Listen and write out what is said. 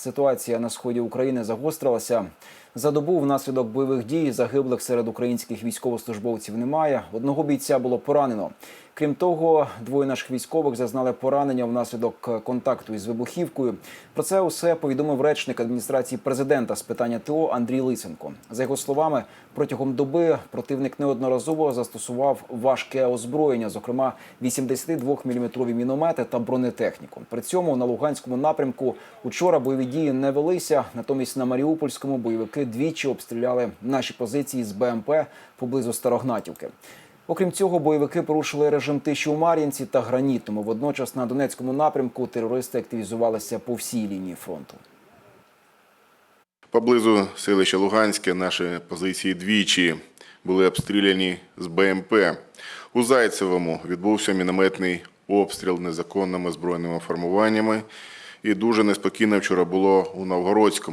Ситуація на сході України загострилася. За добу внаслідок бойових дій загиблих серед українських військовослужбовців немає. Одного бійця було поранено. Крім того, двоє наших військових зазнали поранення внаслідок контакту із вибухівкою. Про це усе повідомив речник адміністрації президента з питання ТО Андрій Лисенко. За його словами, протягом доби противник неодноразово застосував важке озброєння, зокрема 82-мм міномети та бронетехніку. При цьому на Луганському напрямку учора бойові дії не велися. Натомість на Маріупольському бойовики двічі обстріляли наші позиції з БМП поблизу Старогнатівки. Окрім цього, бойовики порушили режим тиші у Мар'їнці та Гранітному. Водночас на Донецькому напрямку терористи активізувалися по всій лінії фронту. Поблизу селища Луганське наші позиції двічі були обстріляні з БМП. У Зайцевому відбувся мінометний обстріл незаконними збройними формуваннями. І дуже неспокійно вчора було у Новгородському.